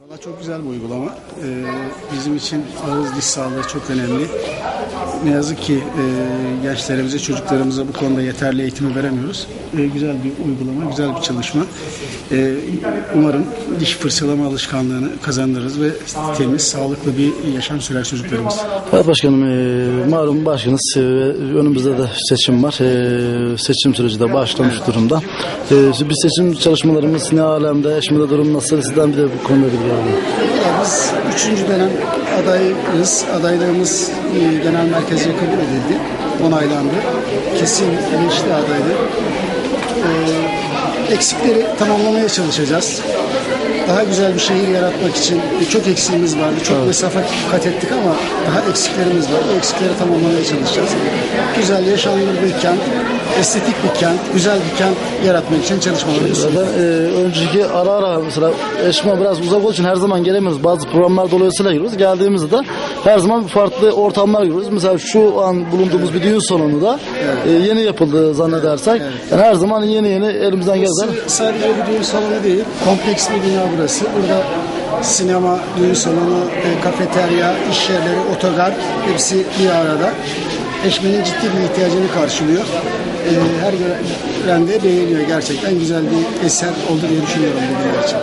Valla çok güzel bir uygulama. Ee, bizim için ağız diş sağlığı çok önemli. Ne yazık ki e, gençlerimize, çocuklarımıza bu konuda yeterli eğitimi veremiyoruz. Ee, güzel bir uygulama, güzel bir çalışma. Ee, umarım diş fırçalama alışkanlığını kazandırırız ve temiz, sağlıklı bir yaşam sürer çocuklarımız. Evet başkanım, e, malum başkanız e, önümüzde de seçim var. E, seçim süreci de başlamış durumda. E, biz seçim çalışmalarımız ne alemde, şimdi durum nasıl? Sizden bir de bu konuda bilgi Valla biz üçüncü dönem adayız. Adaylığımız e, genel merkezce kabul edildi. Onaylandı. Kesin geçti adaylık. Ee, eksikleri tamamlamaya çalışacağız. Daha güzel bir şehir yaratmak için çok eksiğimiz vardı. Çok mesafe kat ettik ama daha eksiklerimiz var. O eksikleri tamamlamaya çalışacağız. Güzel, yaşanılır bir kent, estetik bir kent, güzel bir kent yaratmak için çalışmalarımız Zaten e, önceki ara ara mesela eşme biraz uzak olduğu için her zaman gelemiyoruz. Bazı programlar dolayısıyla giriyoruz. Geldiğimizde de her zaman farklı ortamlar giriyoruz. Mesela şu an bulunduğumuz bir düğün salonu da e, yeni yapıldı zannedersek. Yani her zaman yeni yeni elimizden geldi. Burası sadece bir düğün salonu değil, kompleks bir bina burası. Burada sinema, düğün salonu, e, kafeterya, iş yerleri, otogar hepsi bir arada. Eşmenin ciddi bir ihtiyacını karşılıyor. E, her gören de beğeniyor gerçekten. Güzel bir eser oldu diye düşünüyorum bu bina için.